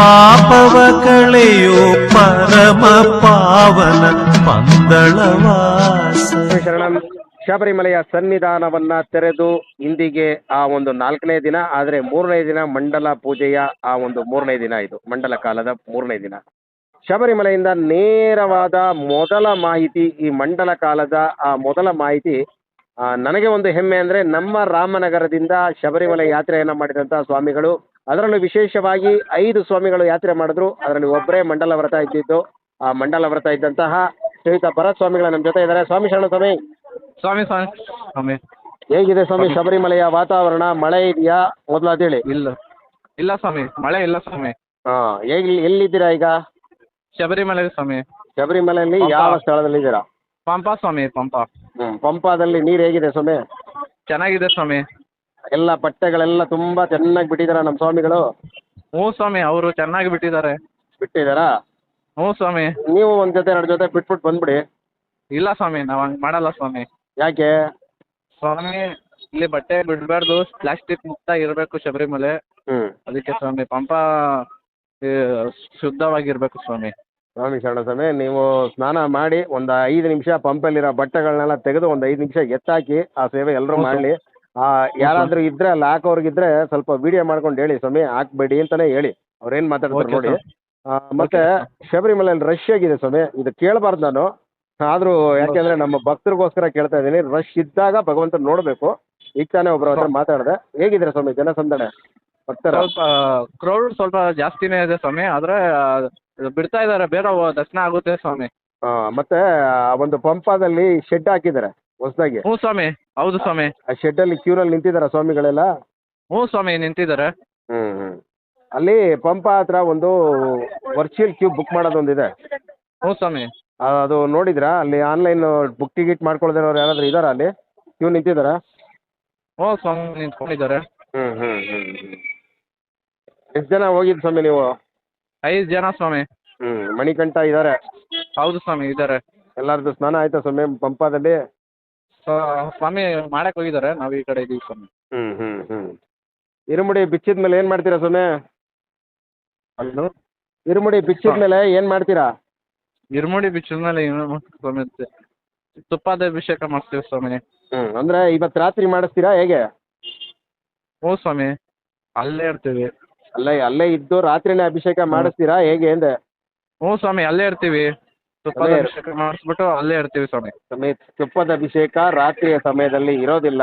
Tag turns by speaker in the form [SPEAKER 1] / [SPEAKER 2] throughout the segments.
[SPEAKER 1] ಪಾಪವ ಕಳೆಯೋ ಪರಮ ಪಾವನ ಪಂದಳವಾಸ
[SPEAKER 2] ಶಬರಿಮಲೆಯ ಸನ್ನಿಧಾನವನ್ನ ತೆರೆದು ಇಂದಿಗೆ ಆ ಒಂದು ನಾಲ್ಕನೇ ದಿನ, ಆದರೆ ಮೂರನೇ ದಿನ ಮಂಡಲ ಪೂಜೆಯ ಆ ಒಂದು ಮೂರನೇ ದಿನ ಇದು, ಮಂಡಲ ಕಾಲದ ಮೂರನೇ ದಿನ. ಶಬರಿಮಲೆಯಿಂದ ನೇರವಾದ ಮೊದಲ ಮಾಹಿತಿ, ಈ ಮಂಡಲ ಕಾಲದ ಆ ಮೊದಲ ಮಾಹಿತಿ ನನಗೆ ಒಂದು ಹೆಮ್ಮೆ ಅಂದ್ರೆ ನಮ್ಮ ರಾಮನಗರದಿಂದ ಶಬರಿಮಲೆ ಯಾತ್ರೆಯನ್ನು ಮಾಡಿದಂಥ ಸ್ವಾಮಿಗಳು ಅದರಲ್ಲೂ ವಿಶೇಷವಾಗಿ ಐದು ಸ್ವಾಮಿಗಳು ಯಾತ್ರೆ ಮಾಡಿದ್ರು. ಅದರಲ್ಲಿ ಒಬ್ಬರೇ ಮಂಡಲ ವ್ರತ ಇದ್ದಿದ್ದು. ಆ ಮಂಡಲ ವ್ರತ ಇದ್ದಂತಹ ಶ್ರೀಯುತ ಭರತ್ ಸ್ವಾಮಿಗಳು ನಮ್ಮ ಜೊತೆ ಇದ್ದಾರೆ. ಸ್ವಾಮಿ ಶರಣ ಸ್ವಾಮಿ.
[SPEAKER 3] ಸ್ವಾಮಿ ಸ್ವಾಮಿ ಸ್ವಾಮಿ.
[SPEAKER 2] ಹೇಗಿದೆ ಸ್ವಾಮಿ ಶಬರಿಮಲೆಯ ವಾತಾವರಣ? ಮಳೆ ಇದೆಯಾ? ಮೊದಲು ಅದೇಳಿ
[SPEAKER 3] ಇಲ್ಲ. ಇಲ್ಲ ಸ್ವಾಮಿ. ಮಳೆ ಇಲ್ಲ ಸ್ವಾಮಿ.
[SPEAKER 2] ಹಾಂ ಹೇಗೆ ಎಲ್ಲಿದ್ದೀರಾ ಈಗ?
[SPEAKER 3] ಶಬರಿಮಲೆ ಸ್ವಾಮಿ.
[SPEAKER 2] ಶಬರಿಮಲೆಯಲ್ಲಿ
[SPEAKER 3] ಯಾವ
[SPEAKER 2] ಯಾವ ಸ್ಥಳದಲ್ಲಿದ್ದೀರಾ?
[SPEAKER 3] ಪಂಪ ಸ್ವಾಮಿ ಪಂಪ.
[SPEAKER 2] ಹ್ಞೂ ಪಂಪಾದಲ್ಲಿ ನೀರು ಹೇಗಿದೆ ಸ್ವಾಮಿ?
[SPEAKER 3] ಚೆನ್ನಾಗಿದೆ ಸ್ವಾಮಿ.
[SPEAKER 2] ಎಲ್ಲ ಬಟ್ಟೆಗಳೆಲ್ಲ ತುಂಬ ಚೆನ್ನಾಗಿ ಬಿಟ್ಟಿದ್ದಾರಾ ನಮ್ಮ ಸ್ವಾಮಿಗಳು.
[SPEAKER 3] ಹ್ಞೂ ಸ್ವಾಮಿ ಅವರು ಚೆನ್ನಾಗಿ ಬಿಟ್ಟಿದ್ದಾರೆ.
[SPEAKER 2] ಬಿಟ್ಟಿದ್ದಾರಾ
[SPEAKER 3] ಹ್ಞೂ ಸ್ವಾಮಿ.
[SPEAKER 2] ನೀವು ಒಂದು ಜೊತೆ ಎರಡು ಜೊತೆ ಬಿಟ್ಬಿಟ್ಟು ಬಂದ್ಬಿಡಿ.
[SPEAKER 3] ಇಲ್ಲ ಸ್ವಾಮಿ ನಾವು ಹಂಗೆ ಮಾಡಲ್ಲ ಸ್ವಾಮಿ.
[SPEAKER 2] ಯಾಕೆ?
[SPEAKER 3] ಸ್ವಾಮಿ ಇಲ್ಲಿ ಬಟ್ಟೆ ಬಿಡಬಾರ್ದು ಪ್ಲಾಸ್ಟಿಕ್ ಮುಕ್ತ ಇರಬೇಕು ಶಬರಿಮಲೆ.
[SPEAKER 2] ಹ್ಞೂ
[SPEAKER 3] ಅದಕ್ಕೆ ಸ್ವಾಮಿ ಪಂಪ ಈ, ಶುದ್ಧವಾಗಿರ್ಬೇಕು ಸ್ವಾಮಿ.
[SPEAKER 2] ಸ್ವಾಮಿ ಶರಣ ಸ್ವಾಮಿ ನೀವು ಸ್ನಾನ ಮಾಡಿ ಒಂದು ಐದು ನಿಮಿಷ ಪಂಪಲ್ಲಿರೋ ಬಟ್ಟೆಗಳನ್ನೆಲ್ಲ ತೆಗೆದು ಒಂದು ಐದು ನಿಮಿಷ ಎತ್ತಾಕಿ ಆ ಸೇವೆ ಎಲ್ಲರೂ ಮಾಡಲಿ. ಯಾರಾದರೂ ಇದ್ರೆ ಅಲ್ಲಿ ಹಾಕೋರ್ಗಿದ್ರೆ ಸ್ವಲ್ಪ ವಿಡಿಯೋ ಮಾಡ್ಕೊಂಡು ಹೇಳಿ ಸ್ವಾಮಿ ಹಾಕ್ಬೇಡಿ ಅಂತಾನೆ ಹೇಳಿ. ಅವ್ರೇನು ಮಾತಾಡ್ತಾರೆ
[SPEAKER 3] Okay,
[SPEAKER 2] ನೋಡಿ.
[SPEAKER 3] sir.
[SPEAKER 2] ಆ, ಮತ್ತೆ ಶಬರಿಮಲೆಯಲ್ಲಿ ರಶ್ ಆಗಿದೆ ಸ್ವಾಮಿ. ಇದು ಕೇಳಬಾರ್ದು ನಾನು. ಆದ್ರೂ ಯಾಕೆಂದ್ರೆ ನಮ್ಮ ಭಕ್ತರಿಗೋಸ್ಕರ ಕೇಳ್ತಾ ಇದ್ದೀನಿ. ರಶ್ ಇದ್ದಾಗ ಭಗವಂತ ನೋಡ್ಬೇಕು. ಈಗ ತಾನೇ ಒಬ್ಬರ ಹತ್ರ ಮಾತಾಡಿದೆ. ಹೇಗಿದ್ರೆ ಸ್ವಾಮಿ ಜನಸಂದಣೆ? ಭಕ್ತರ?
[SPEAKER 3] ಸ್ವಲ್ಪ ಕ್ರೌಡ್ ಸ್ವಲ್ಪ ಜಾಸ್ತಿನೇ ಇದೆ ಸ್ವಾಮಿ. ಆದ್ರೆ ಬಿಡ್ತಾ ಇದಾರೆ ಬೇರೆ ದರ್ಶನ ಆಗುತ್ತೆ ಸ್ವಾಮಿ.
[SPEAKER 2] ಆ, ಮತ್ತೆ ಆ ಒಂದು ಪಂಪಾದಲ್ಲಿ ಶೆಡ್ ಹಾಕಿದ್ದಾರೆ. ಹೊಸದಾಗಿ?
[SPEAKER 3] ಹ್ಞೂ ಸ್ವಾಮಿ ಹೌದು ಸ್ವಾಮಿ.
[SPEAKER 2] ಆ ಶೆಡ್ಡಲ್ಲಿ ಕ್ಯೂರಲ್ಲಿ ನಿಂತಿದ್ದಾರ ಸ್ವಾಮಿಗಳೆಲ್ಲ?
[SPEAKER 3] ಹ್ಞೂ ಸ್ವಾಮಿ ನಿಂತಿದ್ದಾರೆ
[SPEAKER 2] ಹ್ಞೂ ಹ್ಞೂ ಅಲ್ಲಿ ಪಂಪ ಹತ್ರ ಒಂದು ವರ್ಚುವಲ್ ಕ್ಯೂ ಬುಕ್ ಮಾಡೋದೊಂದಿದೆ.
[SPEAKER 3] ಹ್ಞೂ ಸ್ವಾಮಿ.
[SPEAKER 2] ಅದು ನೋಡಿದ್ರಾ? ಅಲ್ಲಿ ಆನ್ಲೈನ್ ಬುಕ್ ಟಿಕೆಟ್ ಮಾಡ್ಕೊಳ್ದಿರೋರು ಯಾರಾದರೂ ಇದ್ದಾರಾ ಅಲ್ಲಿ? ಕ್ಯೂ ನಿಂತಿದ್ದಾರಾ
[SPEAKER 3] ಹ್ಞೂ ಸ್ವಾಮಿ ನಿಂತ್ಕೊಂಡಿದ್ದಾರೆ.
[SPEAKER 2] ಹ್ಞೂ ಹ್ಞೂ ಹ್ಞೂ ಎಷ್ಟು ಜನ ಹೋಗಿದ್ದು ಸ್ವಾಮಿ ನೀವು?
[SPEAKER 3] ಐದು ಜನ ಸ್ವಾಮಿ.
[SPEAKER 2] ಹ್ಞೂ ಮಣಿಕಂಠ ಇದ್ದಾರೆ
[SPEAKER 3] ಹೌದು ಸ್ವಾಮಿ ಇದ್ದಾರೆ
[SPEAKER 2] ಎಲ್ಲರದ್ದು ಸ್ನಾನ ಆಯಿತಾ ಸ್ವಾಮಿ ಪಂಪದಲ್ಲಿ?
[SPEAKER 3] ಸ್ವಾಮಿ ಮಾಡಕ್ಕೆ ಹೋಗಿದಾರೆ ನಾವು ಈ ಕಡೆ ಇದ್ದೀವಿ ಸ್ವಾಮಿ.
[SPEAKER 2] ಹ್ಞೂ ಹ್ಞೂ ಹ್ಞೂ ಇರುಮುಡಿ ಬಿಚ್ಚಿದ ಮೇಲೆ ಏನು ಮಾಡ್ತೀರಾ ಸ್ವಾಮಿ?
[SPEAKER 3] ಅಲ್ಲೂ
[SPEAKER 2] ಇರುಮುಡಿ ಬಿಚ್ಚಿದ ಮೇಲೆ ಏನು ಮಾಡ್ತೀರಾ?
[SPEAKER 3] ಇರುಮುಡಿ ಬಿಚ್ಚಿದ ಮೇಲೆ ಏನು ಸ್ವಾಮಿ ತ- ತುಪ್ಪದ ಅಭಿಷೇಕ ಮಾಡ್ತೀವಿ ಸ್ವಾಮಿ.
[SPEAKER 2] ಹ್ಞೂ ಅಂದರೆ ಇವತ್ತು ರಾತ್ರಿ ಮಾಡಿಸ್ತೀರಾ ಹೇಗೆ?
[SPEAKER 3] ಹ್ಞೂ ಸ್ವಾಮಿ ಅಲ್ಲೇ ಇರ್ತೀವಿ.
[SPEAKER 2] ಅಲ್ಲೇ ಅಲ್ಲೇ ಇದ್ದು ರಾತ್ರಿನೇ ಅಭಿಷೇಕ ಮಾಡಿಸ್ತೀರಾ ಹೇಗೆ ಅಂದೆ?
[SPEAKER 3] ಹ್ಞೂ ಸ್ವಾಮಿ ಅಲ್ಲೇ ಇರ್ತೀವಿ. ತುಪ್ಪದ ಅಭಿಷೇಕ ಮಾಡಿಸ್ಬಿಟ್ಟು ಅಲ್ಲೇ ಇರ್ತೀವಿ ಸ್ವಾಮಿ.
[SPEAKER 2] ಸಮೀತ್ ತುಪ್ಪದ ಅಭಿಷೇಕ ರಾತ್ರಿಯ ಸಮಯದಲ್ಲಿ ಇರೋದಿಲ್ಲ.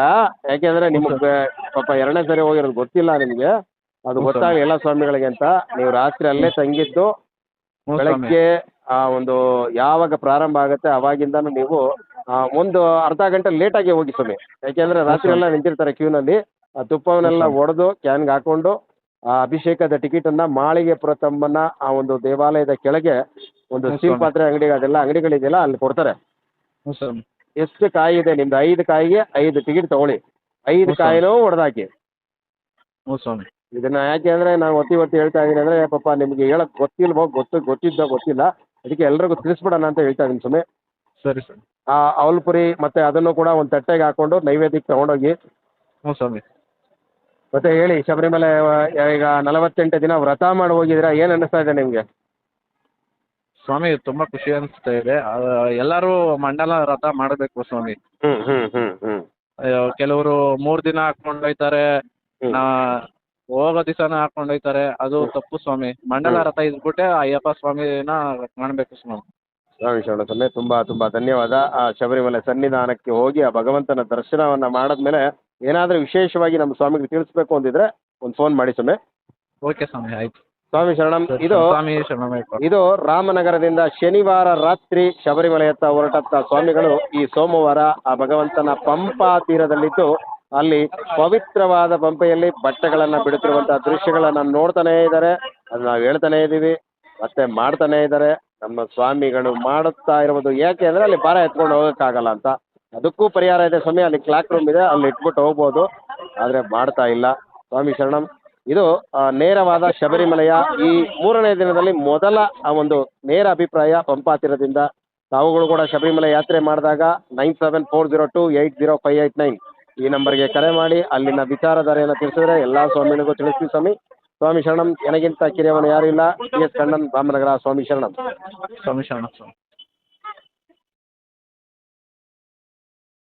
[SPEAKER 2] ಯಾಕೆಂದ್ರೆ ನಿಮಗೆ ಪಾಪ ಎರಡನೇ ಸರಿ ಹೋಗಿರೋದು ಗೊತ್ತಿಲ್ಲ ನಿಮಗೆ. ಅದು
[SPEAKER 3] ಗೊತ್ತಾಗ
[SPEAKER 2] ಗೊತ್ತಾಗಲಿ ಎಲ್ಲ ಸ್ವಾಮಿಗಳಿಗೆ ಅಂತ. ನೀವು ರಾತ್ರಿ ಅಲ್ಲೇ ತಂಗಿದ್ದು
[SPEAKER 3] ಹ್ಞೂ ಸ್ವಾಮಿ.
[SPEAKER 2] ಬೆಳಗ್ಗೆ ಆ ಒಂದು ಯಾವಾಗ ಪ್ರಾರಂಭ ಆಗುತ್ತೆ ಅವಾಗಿಂದನೂ ನೀವು ಆ, ಒಂದು ಅರ್ಧ ಗಂಟೆ ಲೇಟಾಗಿ ಹೋಗಿ ಸ್ವಾಮಿ. ಯಾಕೆಂದ್ರೆ ರಾತ್ರಿ ಎಲ್ಲ ನಿಂತಿರ್ತಾರೆ ಕ್ಯೂನಲ್ಲಿ ಆ ತುಪ್ಪವನ್ನೆಲ್ಲ ಒಡೆದು ಕ್ಯಾನ್ಗೆ ಹಾಕೊಂಡು ಆ ಅಭಿಷೇಕದ ಟಿಕೆಟನ್ನ ಮಾಳಿಗೆ ಪ್ರತಮ್ಮನ ಆ ಒಂದು ದೇವಾಲಯದ ಕೆಳಗೆ ಒಂದು
[SPEAKER 3] ಸಿಹಿ
[SPEAKER 2] ಸ್ಟೀಲ್. ಪಾತ್ರೆ ಅಂಗಡಿ ಅದೆಲ್ಲ ಅಂಗಡಿಗಳಿದೆಯಲ್ಲ ಅಲ್ಲಿ ಕೊಡ್ತಾರೆ.
[SPEAKER 3] ಹ್ಞೂ
[SPEAKER 2] ಎಷ್ಟು ಕಾಯಿ ಇದೆ ನಿಮ್ದು? ಐದು ಕಾಯಿಗೆ ಐದು ಟಿಕೆಟ್ ತಗೊಳ್ಳಿ. ಐದು ಕಾಯಿನೋ ಹೊಡೆದಾಕಿ
[SPEAKER 3] ಹ್ಞೂ ಸ್ವಾಮಿ
[SPEAKER 2] ಇದನ್ನ ಯಾಕೆ ಅಂದ್ರೆ ನಾನು ಒತ್ತಿ ಒತ್ತಿ ಹೇಳ್ತಾ ಇದ್ದೀನಿ ಅಂದ್ರೆ ಪಾಪ ನಿಮ್ಗೆ ಹೇಳಕ್ ಗೊತ್ತಿಲ್ವೋ ಗೊತ್ತು ಗೊತ್ತಿದ್ದೋ ಗೊತ್ತಿಲ್ಲ. ಅದಕ್ಕೆ ಎಲ್ರಿಗೂ ತಿಳಿಸ್ಬಿಡೋಣ ಅಂತ ಹೇಳ್ತಾ ಇದ್ದೀನಿ ಸುಮ್ಮನೆ.
[SPEAKER 3] ಸರಿ ಸರ್
[SPEAKER 2] ಆ ಅವಲ್ಪುರಿ ಮತ್ತೆ ಅದನ್ನು ಕೂಡ ಒಂದು ತಟ್ಟೆಗೆ ಹಾಕೊಂಡು ನೈವೇದ್ಯಕ್ಕೆ ತಗೊಂಡೋಗಿ.
[SPEAKER 3] ಹ್ಞೂ ಸ್ವಾಮಿ
[SPEAKER 2] ಮತ್ತೆ ಹೇಳಿ ಶಬರಿಮಲೆ ಆ, ಈಗ ನಲವತ್ತೆಂಟು ದಿನ ವ್ರತ ಮಾಡಿ ಹೋಗಿದ್ದೀರಾ? ಏನ್ ಅನ್ನಿಸ್ತಾ ಇದೆ ನಿಮಗೆ?
[SPEAKER 3] ಸ್ವಾಮಿ ತುಂಬಾ ಖುಷಿ ಅನಿಸ್ತಾ ಇದೆ. ಎಲ್ಲರೂ ಮಂಡಲ ವ್ರತ ಮಾಡಬೇಕು ಸ್ವಾಮಿ.
[SPEAKER 2] ಹ್ಮ್ ಹ್ಮ್ ಹ್ಮ್
[SPEAKER 3] ಕೆಲವರು ಮೂರು ದಿನ ಹಾಕೊಂಡು ಹೋಯ್ತಾರೆ.
[SPEAKER 2] ಹ್ಮ್.
[SPEAKER 3] ನಾ ಹೋಗೋ ದಿವಸನ ಹಾಕೊಂಡು ಹೋಯ್ತಾರೆ. ಅದು ತಪ್ಪು ಸ್ವಾಮಿ. ಮಂಡಲ
[SPEAKER 2] ರಥ
[SPEAKER 3] ವ್ರತ ಇದ್ಬಿಟ್ಟೆ ಅಯ್ಯಪ್ಪ ಸ್ವಾಮಿನ ಮಾಡಬೇಕು ಸ್ವಾಮಿ.
[SPEAKER 2] ಸ್ವಾಮಿ ಶರಣ ಸ್ವಾಮಿ ತುಂಬಾ ತುಂಬಾ ಧನ್ಯವಾದ. ಆ ಶಬರಿಮಲೆ ಸನ್ನಿಧಾನಕ್ಕೆ ಹೋಗಿ ಆ ಭಗವಂತನ ದರ್ಶನವನ್ನ ಮಾಡಿದ್ಮೇಲೆ ಏನಾದ್ರೂ ವಿಶೇಷವಾಗಿ ನಮ್ಮ ಸ್ವಾಮಿಗೆ ತಿಳಿಸ್ಬೇಕು ಅಂದಿದ್ರೆ ಒಂದು ಫೋನ್ ಮಾಡಿ ಸ್ವಾಮಿ.
[SPEAKER 3] ಓಕೆ ಸ್ವಾಮಿ ಆಯ್ತು.
[SPEAKER 2] ಸ್ವಾಮಿ ಶರಣಂ ಇದು
[SPEAKER 3] ಸ್ವಾಮಿ ಶರಣಮಯ್ಯಪ್ಪ
[SPEAKER 2] ಇದು ರಾಮನಗರದಿಂದ ಶನಿವಾರ ರಾತ್ರಿ ಶಬರಿಮಲೆಯತ್ತ ಹೊರಟತ್ತ ಸ್ವಾಮಿಗಳು ಈ ಸೋಮವಾರ ಆ ಭಗವಂತನ ಪಂಪಾ ತೀರದಲ್ಲಿದ್ದು ಅಲ್ಲಿ ಪವಿತ್ರವಾದ ಪಂಪೆಯಲ್ಲಿ ಬಟ್ಟೆಗಳನ್ನ ಬಿಡುತ್ತಿರುವಂತಹ ದೃಶ್ಯಗಳನ್ನ ನೋಡ್ತಾನೆ ಇದ್ದಾರೆ. ಅದು ನಾವು ಹೇಳ್ತಾನೆ ಇದ್ದೀವಿ ಮತ್ತೆ ಮಾಡ್ತಾನೆ ಇದ್ದಾರೆ. ನಮ್ಮ ಸ್ವಾಮಿಗಳು ಮಾಡುತ್ತಾ ಇರುವುದು ಯಾಕೆ ಅಂದ್ರೆ ಅಲ್ಲಿ ಭಾರ ಎತ್ಕೊಂಡು ಹೋಗೋಕ್ಕಾಗಲ್ಲ ಅಂತ. ಅದಕ್ಕೂ ಪರಿಹಾರ ಇದೆ ಸ್ವಾಮಿ ಅಲ್ಲಿ ಕ್ಲಾಕ್ ರೂಮ್ ಇದೆ ಅಲ್ಲಿ ಇಟ್ಬಿಟ್ಟು ಹೋಗ್ಬೋದು. ಆದರೆ ಮಾಡ್ತಾ ಇಲ್ಲ. ಸ್ವಾಮಿ ಶರಣಂ ಇದು ನೇರವಾದ ಶಬರಿಮಲೆಯ ಈ ಮೂರನೇ ದಿನದಲ್ಲಿ ಮೊದಲ ಆ ಒಂದು ನೇರ ಅಭಿಪ್ರಾಯ ಪಂಪಾತಿರದಿಂದ ತಾವುಗಳು ಕೂಡ ಶಬರಿಮಲೆ ಯಾತ್ರೆ ಮಾಡಿದಾಗ nine seven four zero two eight zero five eight nine ಈ ನಂಬರ್ಗೆ ಕರೆ ಮಾಡಿ ಅಲ್ಲಿನ ವಿಚಾರಧಾರೆಯನ್ನು ತಿಳಿಸಿದ್ರೆ ಎಲ್ಲ ಸ್ವಾಮಿಗಳಿಗೂ ತಿಳಿಸ್ತೀವಿ ಸ್ವಾಮಿ. ಸ್ವಾಮಿ ಶರಣಂ ನನಗಿಂತ ಕಿರಿಯವನು ಯಾರು ಇಲ್ಲ. ಟಿ ಎಸ್ ಕಣ್ಣನ್ ರಾಮನಗರ ಸ್ವಾಮಿ ಶರಣಂ.
[SPEAKER 3] ಸ್ವಾಮಿ ಶರಣ ಸ್ವಾಮಿ.